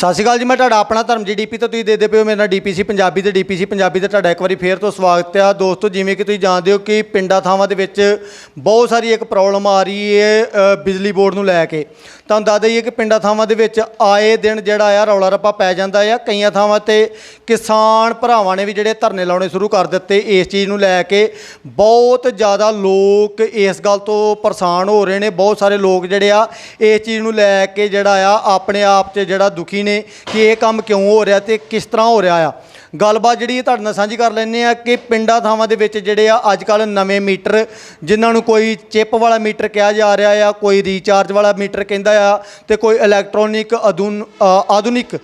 ਸਤਿ ਸ਼੍ਰੀ ਅਕਾਲ ਜੀ, ਮੈਂ ਤੁਹਾਡਾ ਆਪਣਾ ਧਰਮ ਜੀ ਡੀਪੀ ਤੋਂ ਤੁਸੀਂ ਦੇਦੇ ਪਏ ਹੋ, ਮੇਰਾ ਡੀਪੀਸੀ ਪੰਜਾਬੀ ਤੇ ਡੀਪੀਸੀ ਪੰਜਾਬੀ ਤੇ ਤੁਹਾਡਾ ਇੱਕ ਵਾਰੀ ਫੇਰ ਤੋਂ ਸਵਾਗਤ ਹੈ। ਦੋਸਤੋ, ਜਿਵੇਂ ਕਿ ਤੁਸੀਂ ਜਾਣਦੇ ਹੋ ਕਿ ਪਿੰਡਾਂ ਥਾਵਾਂ ਦੇ ਵਿੱਚ ਬਹੁਤ ਸਾਰੀ ਇੱਕ ਪ੍ਰੋਬਲਮ ਆ ਰਹੀ ਹੈ ਬਿਜਲੀ ਬੋਰਡ ਨੂੰ ਲੈ ਕੇ। ਤੁਹਾਨੂੰ ਦੱਸ ਦਈਏ ਕਿ ਪਿੰਡਾਂ ਥਾਵਾਂ ਦੇ ਵਿੱਚ ਆਏ ਦਿਨ ਜਿਹੜਾ ਆ, ਰੌਲਾ ਰੱਪਾ ਪੈ ਜਾਂਦਾ ਆ। ਕਈਆਂ ਥਾਵਾਂ ਤੇ ਕਿਸਾਨ ਭਰਾਵਾਂ ਨੇ ਵੀ ਜਿਹੜੇ ਧਰਨੇ ਲਾਉਣੇ ਸ਼ੁਰੂ ਕਰ ਦਿੱਤੇ ਇਸ ਚੀਜ਼ ਨੂੰ ਲੈ ਕੇ। ਬਹੁਤ ਜ਼ਿਆਦਾ ਲੋਕ ਇਸ ਗੱਲ ਤੋਂ ਪਰੇਸ਼ਾਨ ਹੋ ਰਹੇ ਨੇ। ਬਹੁਤ ਸਾਰੇ ਲੋਕ ਜਿਹੜੇ ਆ, ਇਸ ਚੀਜ਼ ਨੂੰ ਲੈ ਕੇ ਜਿਹੜਾ ਆ, ਆਪਣੇ ਆਪ 'ਚ ਜਿਹੜਾ ਦੁਖੀ ਨੇ ਕਿ ਇਹ ਕੰਮ ਕਿਉਂ ਹੋ ਰਿਹਾ ਤੇ ਕਿਸ ਤਰ੍ਹਾਂ ਹੋ ਰਿਹਾ ਆ। ਗੱਲਬਾਤ ਜਿਹੜੀ ਇਹ ਤੁਹਾਡੇ ਨਾਲ ਸਾਂਝੀ ਕਰ ਲੈਂਦੇ ਆ ਕਿ ਪਿੰਡਾਂ ਥਾਵਾਂ ਦੇ ਵਿੱਚ ਜਿਹੜੇ ਆ ਅੱਜ ਕੱਲ ਨਵੇਂ ਮੀਟਰ, ਜਿਨ੍ਹਾਂ ਨੂੰ ਕੋਈ ਚਿਪ ਵਾਲਾ ਮੀਟਰ ਕਿਹਾ ਜਾ ਰਿਹਾ ਆ, ਕੋਈ ਰੀਚਾਰਜ ਵਾਲਾ ਮੀਟਰ ਕਹਿੰਦਾ ਆ ਤੇ ਕੋਈ ਇਲੈਕਟ੍ਰੋਨਿਕ ਆਧੁਨ ਆਧੁਨਿਕ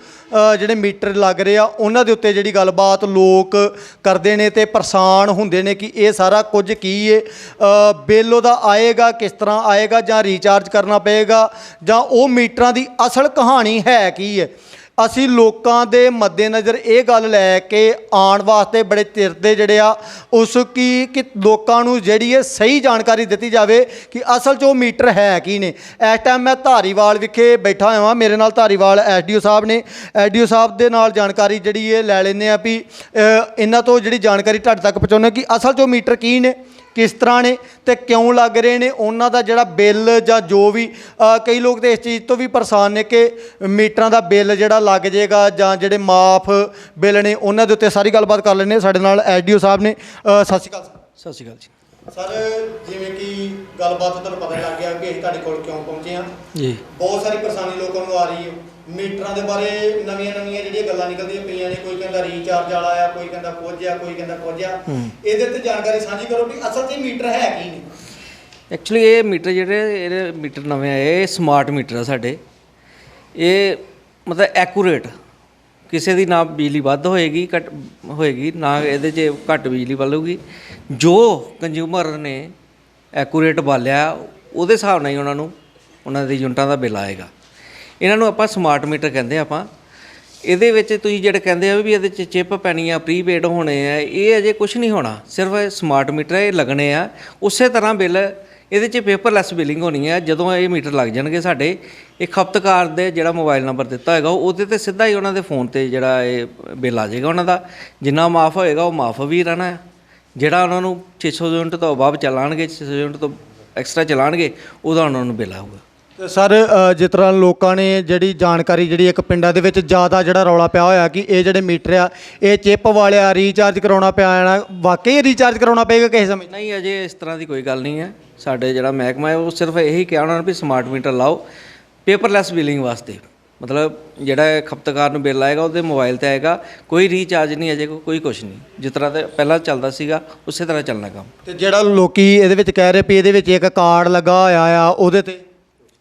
ਜਿਹੜੇ ਮੀਟਰ ਲੱਗ ਰਹੇ ਆ, ਉਹਨਾਂ ਦੇ ਉੱਤੇ ਜਿਹੜੀ ਗੱਲਬਾਤ ਲੋਕ ਕਰਦੇ ਨੇ ਤੇ ਪਰੇਸ਼ਾਨ ਹੁੰਦੇ ਨੇ ਕਿ ਇਹ ਸਾਰਾ ਕੁਝ ਕੀ ਏ? ਬਿੱਲ ਉਹਦਾ ਆਏਗਾ, ਕਿਸ ਤਰ੍ਹਾਂ ਆਏਗਾ ਜਾਂ ਰੀਚਾਰਜ ਕਰਨਾ ਪਏਗਾ ਜਾਂ ਉਹ ਮੀਟਰਾਂ ਦੀ ਅਸਲ ਕਹਾਣੀ ਹੈ ਕੀ ਹੈ ਅਸੀਂ ਲੋਕਾਂ ਦੇ ਮੱਦੇਨਜ਼ਰ ਇਹ ਗੱਲ ਲੈ ਕੇ ਆਉਣ ਵਾਸਤੇ ਬੜੇ ਤਿਰਦੇ ਜਿਹੜੇ ਆ, ਉਸ ਕੀ, ਕਿ ਲੋਕਾਂ ਨੂੰ ਜਿਹੜੀ ਇਹ ਸਹੀ ਜਾਣਕਾਰੀ ਦਿੱਤੀ ਜਾਵੇ ਕਿ ਅਸਲ 'ਚ ਉਹ ਮੀਟਰ ਹੈ ਕੀ ਨੇ। ਇਸ ਟਾਈਮ ਮੈਂ ਧਾਰੀਵਾਲ ਵਿਖੇ ਬੈਠਾ ਹੋਇਆ ਹਾਂ ਮੇਰੇ ਨਾਲ ਧਾਰੀਵਾਲ ਐਸਡੀਓ ਸਾਹਿਬ ਨੇ। ਐਸਡੀਓ ਸਾਹਿਬ ਦੇ ਨਾਲ ਜਾਣਕਾਰੀ ਜਿਹੜੀ ਇਹ ਲੈ ਲੈਂਦੇ ਆ ਵੀ ਇਹਨਾਂ ਤੋਂ ਜਿਹੜੀ ਜਾਣਕਾਰੀ ਤੁਹਾਡੇ ਤੱਕ ਪਹੁੰਚਾਉਂਦੇ ਕਿ ਅਸਲ 'ਚ ਉਹ ਮੀਟਰ ਕੀ ਨੇ। ਕਿਸ ਤਰ੍ਹਾਂ ਨੇ ਤੇ ਕਿਉਂ ਲੱਗ ਰਹੇ ਨੇ? ਉਹਨਾਂ ਦਾ ਜਿਹੜਾ ਬਿੱਲ ਜਾਂ ਜੋ ਵੀ ਕਈ ਲੋਕ ਤੇ ਇਸ ਚੀਜ਼ ਤੋਂ ਵੀ ਪਰੇਸ਼ਾਨ ਨੇ ਕਿ ਮੀਟਰਾਂ ਦਾ ਬਿੱਲ ਜਿਹੜਾ ਲੱਗ ਜਾਏਗਾ ਜਾਂ ਜਿਹੜੇ ਮਾਫ ਬਿੱਲ ਨੇ, ਉਹਨਾਂ ਦੇ ਉੱਤੇ ਸਾਰੀ ਗੱਲਬਾਤ ਕਰ ਲੈਣੇ ਸਾਡੇ ਨਾਲ ਐਸਡੀਓ ਸਾਹਿਬ ਨੇ। ਸਤਿ ਸ਼੍ਰੀ ਅਕਾਲ ਸਤਿ ਸ਼੍ਰੀ ਅਕਾਲ ਜੀ। ਸਰ ਜਿਵੇਂ ਕਿ ਗੱਲਬਾਤ ਤੁਹਾਨੂੰ ਪਤਾ ਲੱਗ ਗਿਆ ਕਿ ਅਸੀਂ ਤੁਹਾਡੇ ਕੋਲ ਕਿਉਂ ਪਹੁੰਚੇ ਹਾਂ। ਜੀ। ਬਹੁਤ ਸਾਰੀ ਪਰੇਸ਼ਾਨੀ ਲੋਕਾਂ ਨੂੰ ਆ ਰਹੀ ਹੈ। ਮੀਟਰਾਂ ਦੇ ਬਾਰੇ ਨਵੀਆਂ ਨਵੀਆਂ ਜਿਹੜੀਆਂ ਗੱਲਾਂ ਨਿਕਲਦੀਆਂ ਪਈਆਂ ਨੇ ਕੋਈ ਕਹਿੰਦਾ ਰੀਚਾਰਜ ਵਾਲਾ ਆ ਕੋਈ ਕਹਿੰਦਾ ਕੁਝ ਆ ਕੋਈ ਕਹਿੰਦਾ ਕੁਝ ਆ। ਇਹਦੇ ਤੇ ਜਾਣਕਾਰੀ ਸਾਂਝੀ ਕਰੋ ਕਿ ਅਸਲ 'ਚ ਇਹ ਮੀਟਰ ਹੈ ਕੀ ਨੇ। ਐਕਚੁਅਲੀ ਇਹ ਮੀਟਰ ਜਿਹੜੇ ਇਹਦੇ ਮੀਟਰ ਨਵੇਂ ਆਏ ਇਹ ਸਮਾਰਟ ਮੀਟਰ ਆ ਸਾਡੇ। ਇਹ ਮਤਲਬ ਐਕੂਰੇਟ ਕਿਸੇ ਦੀ ਨਾ ਬਿਜਲੀ ਵੱਧ ਹੋਏਗੀ, ਘੱਟ ਹੋਏਗੀ, ਨਾ ਇਹਦੇ 'ਚ ਘੱਟ ਬਿਜਲੀ ਵੱਲੂਗੀ। ਜੋ ਕੰਜ਼ਿਊਮਰ ਨੇ ਐਕੂਰੇਟ ਬਾਲਿਆ, ਉਹਦੇ ਹਿਸਾਬ ਨਾਲ ਹੀ ਉਹਨਾਂ ਨੂੰ ਉਹਨਾਂ ਦੇ ਯੂਨਿਟਾਂ ਦਾ ਬਿੱਲ ਆਏਗਾ। ਇਹਨਾਂ ਨੂੰ ਆਪਾਂ ਸਮਾਰਟ ਮੀਟਰ ਕਹਿੰਦੇ ਆ ਆਪਾਂ। ਇਹਦੇ ਵਿੱਚ ਤੁਸੀਂ ਜਿਹੜੇ ਕਹਿੰਦੇ ਆ ਵੀ ਇਹਦੇ 'ਚ ਚਿਪ ਪੈਣੀ ਆ ਪ੍ਰੀਪੇਡ ਹੋਣੇ ਆ, ਇਹ ਅਜੇ ਕੁਝ ਨਹੀਂ ਹੋਣਾ। ਸਿਰਫ ਸਮਾਰਟ ਮੀਟਰ ਇਹ ਲੱਗਣੇ ਆ। ਉਸੇ ਤਰ੍ਹਾਂ ਬਿੱਲ ਇਹਦੇ 'ਚ ਪੇਪਰਲੈਸ ਬਿਲਿੰਗ ਹੋਣੀ ਹੈ ਜਦੋਂ ਇਹ ਮੀਟਰ ਲੱਗ ਜਾਣਗੇ ਸਾਡੇ ਇਹ ਖਪਤਕਾਰ ਦੇ ਜਿਹੜਾ ਮੋਬਾਈਲ ਨੰਬਰ ਦਿੱਤਾ ਹੋਏਗਾ ਉਹਦੇ ਤੇ ਸਿੱਧਾ ਹੀ ਉਹਨਾਂ ਦੇ ਫੋਨ ਤੇ ਜਿਹੜਾ ਇਹ ਬਿੱਲ ਆ ਜਾਏਗਾ ਉਹਨਾਂ ਦਾ। ਜਿੰਨਾ ਮਾਫ ਹੋਏਗਾ, ਉਹ ਮਾਫ ਵੀ ਰਹਿਣਾ ਹੈ ਜਿਹੜਾ ਉਹਨਾਂ ਨੂੰ 600 ਯੂਨਿਟ ਤੋਂ ਅਬਵ ਚਲਾਣਗੇ 600 ਯੂਨਿਟ ਤੋਂ ਐਕਸਟਰਾ ਚਲਾਣਗੇ, ਉਹਦਾ ਉਹਨਾਂ ਨੂੰ ਬਿੱਲ ਆਊਗਾ। ਤੇ ਸਰ ਅ, ਜਿਸ ਤਰ੍ਹਾਂ ਲੋਕਾਂ ਨੇ ਜਿਹੜੀ ਜਾਣਕਾਰੀ ਜਿਹੜੀ ਇੱਕ ਪਿੰਡਾਂ ਦੇ ਵਿੱਚ ਜ਼ਿਆਦਾ ਜਿਹੜਾ ਰੌਲਾ ਪਿਆ ਹੋਇਆ ਕਿ ਇਹ ਜਿਹੜੇ ਮੀਟਰ ਆ ਇਹ ਚਿਪ ਵਾਲੇ ਆ ਰੀਚਾਰਜ ਕਰਾਉਣਾ ਪਿਆ ਨਾ ਵਾਕਈ ਰੀਚਾਰਜ ਕਰਾਉਣਾ ਪਏਗਾ ਕਿਸੇ ਸਮੇਂ? ਨਹੀਂ ਅਜੇ ਇਸ ਤਰ੍ਹਾਂ ਦੀ ਕੋਈ ਗੱਲ ਨਹੀਂ ਹੈ। ਸਾਡੇ ਜਿਹੜਾ ਮਹਿਕਮਾ ਹੈ ਉਹ ਸਿਰਫ ਇਹੀ ਕਿਹਾ ਉਹਨਾਂ ਨੇ ਵੀ ਸਮਾਰਟ ਮੀਟਰ ਲਾਓ ਪੇਪਰਲੈਸ ਬਿਲਿੰਗ ਵਾਸਤੇ। ਮਤਲਬ ਜਿਹੜਾ ਖਪਤਕਾਰ ਨੂੰ ਬਿੱਲ ਆਏਗਾ ਉਹਦੇ ਮੋਬਾਈਲ ਤੇ ਆਏਗਾ ਕੋਈ ਰੀਚਾਰਜ ਨਹੀਂ ਅਜੇ ਕੋਈ- ਕੋਈ ਕੁਝ ਨਹੀਂ। ਜਿਸ ਤਰ੍ਹਾਂ ਤੇ ਪਹਿਲਾਂ ਚੱਲਦਾ ਸੀਗਾ ਉਸੇ ਤਰ੍ਹਾਂ ਚੱਲਣਾ ਕੰਮ। ਤੇ ਜਿਹੜਾ ਲੋਕੀ ਇਹਦੇ ਵਿੱਚ ਕਹਿ ਰਹੇ ਵੀ ਇਹਦੇ ਵਿੱਚ ਇੱਕ ਕਾਰਡ ਲੱਗਾ ਹੋਇਆ ਆ ਉਹਦੇ ਤੇ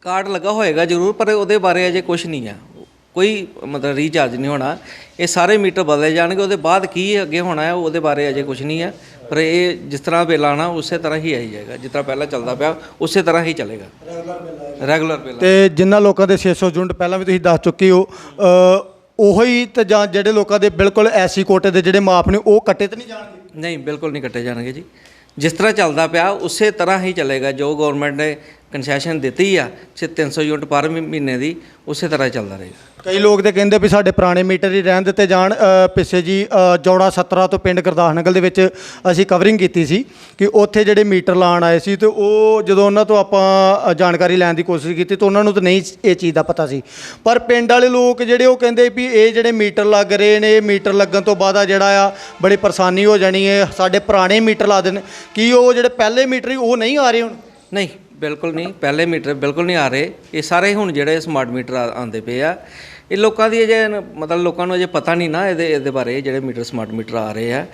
ਕਾਰਡ ਲੱਗਾ ਹੋਏਗਾ ਜ਼ਰੂਰ ਪਰ ਉਹਦੇ ਬਾਰੇ ਅਜੇ ਕੁਝ ਨਹੀਂ ਹੈ। ਕੋਈ ਮਤਲਬ ਰੀਚਾਰਜ ਨਹੀਂ ਹੋਣਾ। ਇਹ ਸਾਰੇ ਮੀਟਰ ਬਦਲੇ ਜਾਣਗੇ ਉਹਦੇ ਬਾਅਦ ਕੀ ਅੱਗੇ ਹੋਣਾ ਹੈ ਉਹਦੇ ਬਾਰੇ ਅਜੇ ਕੁਝ ਨਹੀਂ ਹੈ। ਪਰ ਇਹ ਜਿਸ ਤਰ੍ਹਾਂ ਬਿੱਲ ਆਣਾ ਉਸੇ ਤਰ੍ਹਾਂ ਹੀ ਆਈ ਜਾਏਗਾ। ਜਿਸ ਤਰ੍ਹਾਂ ਪਹਿਲਾਂ ਚੱਲਦਾ ਪਿਆ ਉਸੇ ਤਰ੍ਹਾਂ ਹੀ ਚੱਲੇਗਾ। ਰੈਗੂਲਰ ਬਿੱਲ ਤੇ ਜਿਨ੍ਹਾਂ ਲੋਕਾਂ ਦੇ 600 ਯੂਨਿਟ ਪਹਿਲਾਂ ਵੀ ਤੁਸੀਂ ਦੱਸ ਚੁੱਕੇ ਹੋ ਉਹੀ ਤੇ ਜਾਂ ਜਿਹੜੇ ਲੋਕਾਂ ਦੇ ਬਿਲਕੁਲ ਐਸੀ ਕੋਟੇ ਦੇ ਜਿਹੜੇ ਮਾਪ ਨੇ ਉਹ ਕੱਟੇ ਤੇ ਨਹੀਂ ਜਾਣਗੇ? ਨਹੀਂ ਬਿਲਕੁਲ ਨਹੀਂ ਕੱਟੇ ਜਾਣਗੇ ਜੀ। ਜਿਸ ਤਰ੍ਹਾਂ ਚੱਲਦਾ ਪਿਆ ਉਸੇ ਤਰ੍ਹਾਂ ਹੀ ਚੱਲੇਗਾ। ਜੋ ਗਵਰਨਮੈਂਟ ਨੇ ਕਨਸੈਸ਼ਨ ਦਿੱਤੀ ਆ ਸੇ 300 ਯੂਨਿਟ ਪਰ ਮਹੀ- ਮਹੀਨੇ ਦੀ ਉਸੇ ਤਰ੍ਹਾਂ ਚੱਲਦਾ ਰਹੇਗਾ ਕਈ ਲੋਕ ਤੇ ਕਹਿੰਦੇ ਵੀ ਸਾਡੇ ਪੁਰਾਣੇ ਮੀਟਰ ਹੀ ਰਹਿਣ ਦਿੱਤੇ ਜਾਣ ਪਿੱਛੇ ਜੀ ਜੌੜਾ 17 ਤੋਂ ਪਿੰਡ ਗੁਰਦਾਸ ਨਗਰ ਦੇ ਵਿੱਚ ਅਸੀਂ ਕਵਰਿੰਗ ਕੀਤੀ ਸੀ ਕਿ ਉੱਥੇ ਜਿਹੜੇ ਮੀਟਰ ਲਾਣ ਆਏ ਸੀ ਤੇ ਉਹ ਜਦੋਂ ਉਹਨਾਂ ਤੋਂ ਆਪਾਂ ਜਾਣਕਾਰੀ ਲੈਣ ਦੀ ਕੋਸ਼ਿਸ਼ ਕੀਤੀ ਤਾਂ ਉਹਨਾਂ ਨੂੰ ਤਾਂ ਨਹੀਂ ਇਹ ਚੀਜ਼ ਦਾ ਪਤਾ ਸੀ। ਪਰ ਪਿੰਡ ਵਾਲੇ ਲੋਕ ਜਿਹੜੇ ਉਹ ਕਹਿੰਦੇ ਵੀ ਇਹ ਜਿਹੜੇ ਮੀਟਰ ਲੱਗ ਰਹੇ ਨੇ ਇਹ ਮੀਟਰ ਲੱਗਣ ਤੋਂ ਬਾਅਦ ਆ ਜਿਹੜਾ ਆ ਬੜੀ ਪਰੇਸ਼ਾਨੀ ਹੋ ਜਾਣੀ ਹੈ ਸਾਡੇ ਪੁਰਾਣੇ ਮੀਟਰ ਲਾ ਦੇਣ ਕੀ ਉਹ ਜਿਹੜੇ ਪਹਿਲੇ ਮੀਟਰ ਸੀ ਉਹ ਨਹੀਂ ਆ ਰਹੇ ਹੁਣ? ਨਹੀਂ ਬਿਲਕੁਲ ਨਹੀਂ ਪਹਿਲੇ ਮੀਟਰ ਬਿਲਕੁਲ ਨਹੀਂ ਆ ਰਹੇ। ਇਹ ਸਾਰੇ ਹੁਣ ਜਿਹੜੇ ਸਮਾਰਟ ਮੀਟਰ ਆਉਂਦੇ ਪਏ ਆ। ਇਹ ਲੋਕਾਂ ਦੀ ਅਜੇ ਮਤਲਬ ਲੋਕਾਂ ਨੂੰ ਅਜੇ ਪਤਾ ਨਹੀਂ ਨਾ ਇਹਦੇ ਇਹਦੇ ਬਾਰੇ ਜਿਹੜੇ ਮੀਟਰ ਸਮਾਰਟ ਮੀਟਰ ਆ ਰਹੇ ਆ।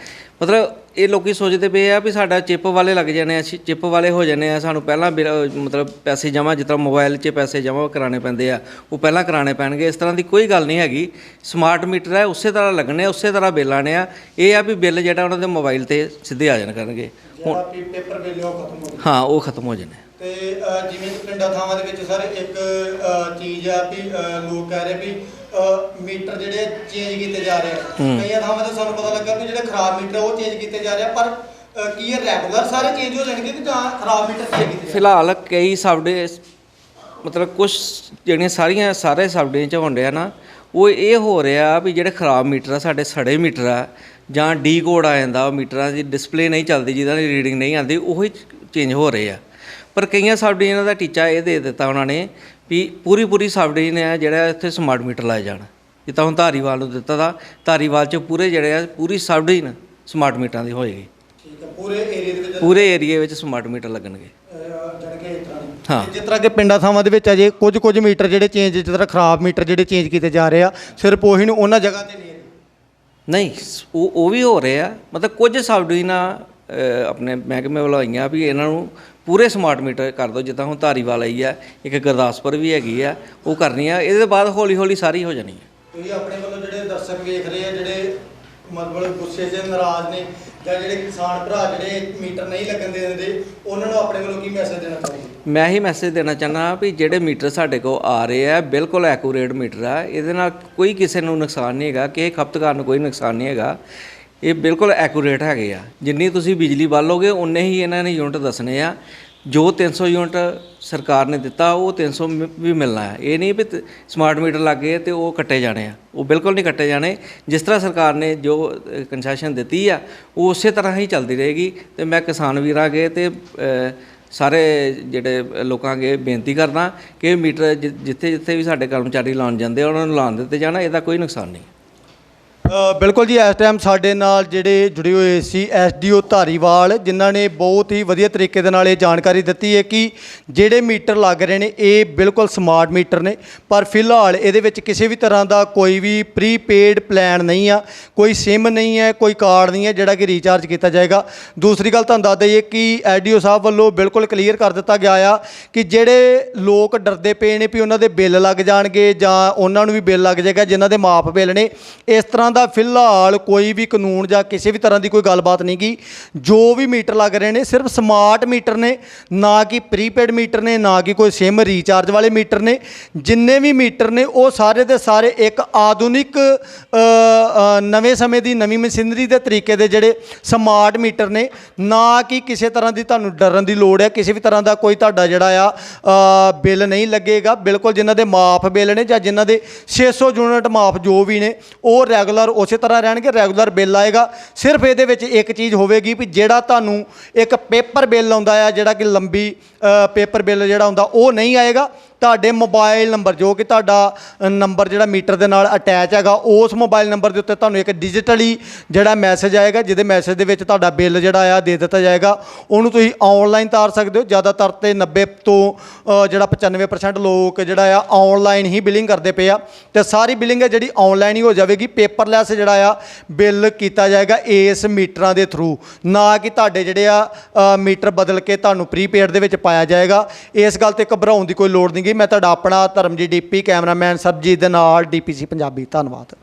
ਮਤਲਬ ਇਹ ਲੋਕੀ ਸੋਚਦੇ ਪਏ ਆ ਵੀ ਸਾਡਾ ਚਿਪ ਵਾਲੇ ਲੱਗ ਜਾਣੇ ਆ ਚਿਪ ਵਾਲੇ ਹੋ ਜਾਣੇ ਆ। ਸਾਨੂੰ ਪਹਿਲਾਂ ਮਤਲਬ ਪੈਸੇ ਜਮ੍ਹਾਂ ਜਿਸ ਤਰ੍ਹਾਂ ਮੋਬਾਈਲ 'ਚ ਪੈਸੇ ਜਮ੍ਹਾਂ ਕਰਾਣੇ ਪੈਂਦੇ ਆ ਉਹ ਪਹਿਲਾਂ ਕਰਾਣੇ ਪੈਣਗੇ। ਇਸ ਤਰ੍ਹਾਂ ਦੀ ਕੋਈ ਗੱਲ ਨਹੀਂ ਹੈਗੀ। ਸਮਾਰਟ ਮੀਟਰ ਹੈ ਉਸੇ ਤਰ੍ਹਾਂ ਲੱਗਣੇ ਆ ਉਸੇ ਤਰ੍ਹਾਂ ਬਿੱਲ ਆਣੇ ਆ। ਇਹ ਆ ਵੀ ਬਿੱਲ ਜਿਹੜਾ ਉਹਨਾਂ ਦੇ ਮੋਬਾਈਲ ਤੇ ਸਿੱਧੇ ਆ ਜਾਣ ਕਰਨਗੇ। ਹੁਣ ਪੇਪਰ ਬਿੱਲ ਉਹ ਖਤਮ ਹੋ ਹਾਂ ਉਹ ਖਤਮ ਹੋ ਜਾਣੇ ਤੇ ਜਿਵੇਂ ਪਿੰਡਾਂ ਥਾਵਾਂ ਦੇ ਵਿੱਚ ਸਰ ਇੱਕ ਚੀਜ਼ ਆ ਵੀ ਲੋਕ ਕਹਿ ਰਹੇ ਵੀ ਮੀਟਰ ਜਿਹੜੇ ਚੇਂਜ ਕੀਤੇ ਜਾ ਰਹੇ ਆ। ਕਈਆਂ ਥਾਵਾਂ ਤੇ ਸਾਨੂੰ ਪਤਾ ਲੱਗਾ ਵੀ ਜਿਹੜੇ ਖਰਾਬ ਮੀਟਰ ਉਹ ਚੇਂਜ ਕੀਤੇ ਜਾ ਰਹੇ ਆ ਪਰ ਕੀ ਇਹ ਰੈਗੂਲਰ ਸਾਰੇ ਚੇਂਜ ਹੋ ਜਾਣਗੇ ਕਿ ਜਾਂ ਖਰਾਬ ਮੀਟਰ ਚੇਂਜ ਕੀਤੇ ਫਿਲਹਾਲ ਕਈ ਸਾਡੇ ਮਤਲਬ ਕੁਝ ਜਿਹੜੀਆਂ ਸਾਰੀਆਂ ਸਾਰੇ ਸਬਡੇ ਚ ਹੁੰਦੇ ਆ ਨਾ ਉਹ ਇਹ ਹੋ ਰਿਹਾ ਵੀ ਜਿਹੜੇ ਖਰਾਬ ਮੀਟਰ ਆ ਸਾਡੇ ਸੜੇ ਮੀਟਰ ਆ ਜਾਂ ਡੀ ਕੋਡ ਆ ਜਾਂਦਾ ਉਹ ਮੀਟਰਾਂ ਦੀ ਡਿਸਪਲੇ ਨਹੀਂ ਚੱਲਦੀ ਜਿਹਦਾ ਰੀਡਿੰਗ ਨਹੀਂ ਆਉਂਦੀ ਉਹੀ ਚੇਂਜ ਹੋ ਰਹੇ ਆ। ਪਰ ਕਈਆਂ ਸਬ ਡਿਵੀਜ਼ਨਾਂ ਦਾ ਟੀਚਾ ਇਹ ਦੇ ਦਿੱਤਾ ਉਹਨਾਂ ਨੇ ਵੀ ਪੂਰੀ ਪੂਰੀ ਸਬ ਡਿਵੀਜ਼ਨ ਹੈ ਜਿਹੜਾ ਇੱਥੇ ਸਮਾਰਟ ਮੀਟਰ ਲਾਏ ਜਾਣ। ਜਿੱਦਾਂ ਹੁਣ ਧਾਰੀਵਾਲ ਨੂੰ ਦਿੱਤਾ ਦਾ ਧਾਰੀਵਾਲ 'ਚ ਪੂਰੇ ਜਿਹੜੇ ਆ ਪੂਰੀ ਸਬ ਡਿਵੀਜ਼ਨ ਸਮਾਰਟ ਮੀਟਰਾਂ ਦੀ ਹੋਏਗੀ। ਠੀਕ ਹੈ ਪੂਰੇ ਏਰੀਆ ਦੇ ਵਿੱਚ ਪੂਰੇ ਏਰੀਏ ਵਿੱਚ ਸਮਾਰਟ ਮੀਟਰ ਲੱਗਣਗੇ। ਹਾਂ। ਜਿਸ ਤਰ੍ਹਾਂ ਕਿ ਪਿੰਡਾਂ ਥਾਵਾਂ ਦੇ ਵਿੱਚ ਅਜੇ ਕੁਝ ਕੁਝ ਮੀਟਰ ਜਿਹੜੇ ਚੇਂਜ ਜਿਸ ਤਰ੍ਹਾਂ ਖਰਾਬ ਮੀਟਰ ਜਿਹੜੇ ਚੇਂਜ ਕੀਤੇ ਜਾ ਰਹੇ ਆ ਸਿਰਫ ਉਹੀ ਨੂੰ ਉਹਨਾਂ ਜਗ੍ਹਾ ਤੇ ਨਹੀਂ। ਨਹੀਂ ਉਹ ਉਹ ਵੀ ਹੋ ਰਹੇ ਆ। ਮਤਲਬ ਕੁਝ ਸਬ ਡਿਵੀਜ਼ਨਾਂ ਆਪਣੇ ਮਹਿਕਮੇ ਵੱਲੋਂ ਆਈਆਂ ਵੀ ਇਹਨਾਂ ਨੂੰ ਪੂਰੇ ਸਮਾਰਟ ਮੀਟਰ ਕਰ ਦਿਓ ਜਿੱਦਾਂ ਹੁਣ ਧਾਰੀਵਾਲ ਆਈ ਆ ਇੱਕ ਗੁਰਦਾਸਪੁਰ ਵੀ ਹੈਗੀ ਆ ਉਹ ਕਰਨੀ ਆ ਇਹਦੇ ਬਾਅਦ ਹੌਲੀ ਹੌਲੀ ਸਾਰੀ ਹੋ ਜਾਣੀ ਹੈ ਤੁਸੀਂ ਆਪਣੇ ਵੱਲੋਂ ਜਿਹੜੇ ਦਰਸ਼ਕ ਵੇਖ ਰਹੇ ਆ ਜਿਹੜੇ ਮਤਲਬ ਗੁੱਸੇ 'ਚ ਨਾਰਾਜ਼ ਨੇ ਜਾਂ ਜਿਹੜੇ ਕਿਸਾਨ ਭਰਾ ਜਿਹੜੇ ਮੀਟਰ ਨਹੀਂ ਲੱਗਣ ਦੇ ਦਿੰਦੇ ਉਹਨਾਂ ਨੂੰ ਆਪਣੇ ਵੱਲੋਂ ਕੀ ਮੈਸੇਜ ਦੇਣਾ ਚਾਹੋਗੇ? ਮੈਂ ਹੀ ਮੈਸੇਜ ਦੇਣਾ ਚਾਹੁੰਦਾ ਵੀ ਜਿਹੜੇ ਮੀਟਰ ਸਾਡੇ ਕੋਲ ਆ ਰਹੇ ਆ ਬਿਲਕੁਲ ਐਕੂਰੇਟ ਮੀਟਰ ਆ ਇਹਦੇ ਨਾਲ ਕੋਈ ਕਿਸੇ ਨੂੰ ਨੁਕਸਾਨ ਨਹੀਂ ਹੈਗਾ ਕਿਸੇ ਖਪਤਕਾਰ ਨੂੰ ਕੋਈ ਨੁਕਸਾਨ ਨਹੀਂ ਹੈਗਾ। ਇਹ ਬਿਲਕੁਲ ਐਕੂਰੇਟ ਹੈਗੇ ਆ। ਜਿੰਨੀ ਤੁਸੀਂ ਬਿਜਲੀ ਬਾਲੋਗੇ ਉਨੇ ਹੀ ਇਹਨਾਂ ਨੇ ਯੂਨਿਟ ਦੱਸਣੇ ਆ। ਜੋ 300 ਯੂਨਿਟ ਸਰਕਾਰ ਨੇ ਦਿੱਤਾ ਉਹ 300 ਮ- ਵੀ ਮਿਲਣਾ ਹੈ ਇਹ ਨਹੀਂ ਵੀ ਸਮਾਰਟ ਮੀਟਰ ਲੱਗ ਗਏ ਤੇ ਉਹ ਕੱਟੇ ਜਾਣੇ ਆ। ਉਹ ਬਿਲਕੁਲ ਨਹੀਂ ਕੱਟੇ ਜਾਣੇ। ਜਿਸ ਤਰ੍ਹਾਂ ਸਰਕਾਰ ਨੇ ਜੋ ਕੰਸੈਸ਼ਨ ਦਿੱਤੀ ਆ ਉਹ ਉਸੇ ਤਰ੍ਹਾਂ ਹੀ ਚੱਲਦੀ ਰਹੇਗੀ। ਤੇ ਮੈਂ ਕਿਸਾਨ ਵੀਰਾਂ ਅੱਗੇ ਤੇ ਅ, ਸਾਰੇ ਜਿਹੜੇ ਲੋਕਾਂ ਅੱਗੇ ਬੇਨਤੀ ਕਰਦਾ ਕਿ ਇਹ ਮੀਟਰ ਜਿ- ਜਿੱਥੇ ਜਿੱਥੇ ਵੀ ਸਾਡੇ ਕਰਮਚਾਰੀ ਲਾਉਣ ਜਾਂਦੇ ਆ ਉਹਨਾਂ ਨੂੰ ਲਾਉਣ ਦਿੱਤੇ ਜਾਣਾ। ਇਹਦਾ ਕੋਈ ਨੁਕਸਾਨ ਨਹੀਂ। ਬਿਲਕੁਲ ਜੀ, ਇਸ ਟਾਈਮ ਸਾਡੇ ਨਾਲ ਜਿਹੜੇ ਜੁੜੇ ਹੋਏ ਸੀ ਐਸਡੀਓ ਧਾਰੀਵਾਲ, ਜਿਨ੍ਹਾਂ ਨੇ ਬਹੁਤ ਹੀ ਵਧੀਆ ਤਰੀਕੇ ਦੇ ਨਾਲ ਇਹ ਜਾਣਕਾਰੀ ਦਿੱਤੀ ਹੈ ਕਿ ਜਿਹੜੇ ਮੀਟਰ ਲੱਗ ਰਹੇ ਨੇ, ਇਹ ਬਿਲਕੁਲ ਸਮਾਰਟ ਮੀਟਰ ਨੇ। ਪਰ ਫਿਲਹਾਲ ਇਹਦੇ ਵਿੱਚ ਕਿਸੇ ਵੀ ਤਰ੍ਹਾਂ ਦਾ ਕੋਈ ਵੀ ਪ੍ਰੀਪੇਡ ਪਲਾਨ ਨਹੀਂ ਆ, ਕੋਈ ਸਿਮ ਨਹੀਂ ਹੈ, ਕੋਈ ਕਾਰਡ ਨਹੀਂ ਹੈ ਜਿਹੜਾ ਕਿ ਰੀਚਾਰਜ ਕੀਤਾ ਜਾਏਗਾ। ਦੂਸਰੀ ਗੱਲ ਤੁਹਾਨੂੰ ਦੱਸ ਦਈਏ ਕਿ ਐਸਡੀਓ ਸਾਹਿਬ ਵੱਲੋਂ ਬਿਲਕੁਲ ਕਲੀਅਰ ਕਰ ਦਿੱਤਾ ਗਿਆ ਆ ਕਿ ਜਿਹੜੇ ਲੋਕ ਡਰਦੇ ਪਏ ਨੇ ਵੀ ਉਹਨਾਂ ਦੇ ਬਿੱਲ ਲੱਗ ਜਾਣਗੇ ਜਾਂ ਉਹਨਾਂ ਨੂੰ ਵੀ ਬਿੱਲ ਲੱਗ ਜਾਏਗਾ, ਜਿਨ੍ਹਾਂ ਦੇ ਮਾਪ ਬਿੱਲ ਨੇ, ਇਸ ਤਰ੍ਹਾਂ ਦਾ ਫਿਲਹਾਲ ਕੋਈ ਵੀ ਕਾਨੂੰਨ ਜਾਂ ਕਿਸੇ ਵੀ ਤਰ੍ਹਾਂ ਦੀ ਕੋਈ ਗੱਲਬਾਤ ਨਹੀਂ ਗੀ। ਜੋ ਵੀ ਮੀਟਰ ਲੱਗ ਰਹੇ ਨੇ, ਸਿਰਫ ਸਮਾਰਟ ਮੀਟਰ ਨੇ, ਨਾ ਕਿ ਪ੍ਰੀਪੇਡ ਮੀਟਰ ਨੇ, ਨਾ ਕਿ ਕੋਈ ਸਿਮ ਰੀਚਾਰਜ ਵਾਲੇ ਮੀਟਰ ਨੇ। ਜਿੰਨੇ ਵੀ ਮੀਟਰ ਨੇ, ਉਹ ਸਾਰੇ ਦੇ ਸਾਰੇ ਇੱਕ ਆਧੁਨਿਕ ਨਵੇਂ ਸਮੇਂ ਦੀ ਨਵੀਂ ਮਸ਼ੀਨਰੀ ਦੇ ਤਰੀਕੇ ਦੇ ਜਿਹੜੇ ਸਮਾਰਟ ਮੀਟਰ ਨੇ, ਨਾ ਕਿ ਕਿਸੇ ਤਰ੍ਹਾਂ ਦੀ ਤੁਹਾਨੂੰ ਡਰਨ ਦੀ ਲੋੜ ਹੈ, ਕਿਸੇ ਵੀ ਤਰ੍ਹਾਂ ਦਾ ਕੋਈ ਤੁਹਾਡਾ ਜਿਹੜਾ ਆ ਬਿੱਲ ਨਹੀਂ ਲੱਗੇਗਾ। ਬਿਲਕੁਲ ਜਿਨ੍ਹਾਂ ਦੇ ਮਾਫ ਬਿੱਲ ਨੇ ਜਾਂ ਜਿਨ੍ਹਾਂ ਦੇ 600 ਯੂਨਿਟ ਮਾਫ ਜੋ ਵੀ ਨੇ, ਉਹ ਰੈਗੂਲਰ ਉਸੇ ਤਰ੍ਹਾਂ ਰਹਿਣਗੇ, ਰੈਗੂਲਰ ਬਿੱਲ ਆਏਗਾ। ਸਿਰਫ ਇਹਦੇ ਵਿੱਚ ਇੱਕ ਚੀਜ਼ ਹੋਵੇਗੀ ਵੀ ਜਿਹੜਾ ਤੁਹਾਨੂੰ ਇੱਕ ਪੇਪਰ ਬਿੱਲ ਆਉਂਦਾ ਆ, ਜਿਹੜਾ ਕਿ ਲੰਬੀ ਪੇਪਰ ਬਿੱਲ ਜਿਹੜਾ ਹੁੰਦਾ, ਉਹ ਨਹੀਂ ਆਏਗਾ। ਤੁਹਾਡੇ ਮੋਬਾਈਲ ਨੰਬਰ ਜੋ ਕਿ ਤੁਹਾਡਾ ਨੰਬਰ ਜਿਹੜਾ ਮੀਟਰ ਦੇ ਨਾਲ ਅਟੈਚ ਹੈਗਾ, ਉਸ ਮੋਬਾਈਲ ਨੰਬਰ ਦੇ ਉੱਤੇ ਤੁਹਾਨੂੰ ਇੱਕ ਡਿਜੀਟਲੀ ਜਿਹੜਾ ਮੈਸੇਜ ਆਏਗਾ, ਜਿਹਦੇ ਮੈਸੇਜ ਦੇ ਵਿੱਚ ਤੁਹਾਡਾ ਬਿੱਲ ਜਿਹੜਾ ਆ ਦੇ ਦਿੱਤਾ ਜਾਏਗਾ, ਉਹਨੂੰ ਤੁਸੀਂ ਆਨਲਾਈਨ ਤਾਰ ਸਕਦੇ ਹੋ। ਜ਼ਿਆਦਾਤਰ ਤੇ 90 ਤੋਂ ਜਿਹੜਾ 95% ਲੋਕ ਜਿਹੜਾ ਆ ਆਨਲਾਈਨ ਹੀ ਬਿਲਿੰਗ ਕਰਦੇ ਪਏ ਆ। ਤੇ ਸਾਰੀ ਬਿਲਿੰਗ ਹੈ ਜਿਹੜੀ ਆਨਲਾਈਨ ਹੀ ਹੋ ਜਾਵੇਗੀ। ਪੇਪਰਲੈਸ ਜਿਹੜਾ ਆ ਬਿੱਲ ਕੀਤਾ ਜਾਏਗਾ ਇਸ ਮੀਟਰਾਂ ਦੇ ਥਰੂ ਨਾ ਕਿ ਤੁਹਾਡੇ ਜਿਹੜੇ ਆ ਮੀਟਰ ਬਦਲ ਕੇ ਤੁਹਾਨੂੰ ਪ੍ਰੀਪੇਡ ਦੇ ਵਿੱਚ ਪਾਇਆ ਜਾਏਗਾ। ਇਸ ਗੱਲ ਤੇ ਘਬਰਾਉਣ ਦੀ ਕੋਈ ਲੋੜ ਨਹੀਂ ਗੀ ਮੈਂ ਤੁਹਾਡਾ ਆਪਣਾ ਧਰਮਜੀਤ ਡੀਪੀ ਕੈਮਰਾਮੈਨ ਸਰਬਜੀਤ ਦੇ ਨਾਲ ਡੀਪੀਸੀ ਪੰਜਾਬੀ। ਧੰਨਵਾਦ।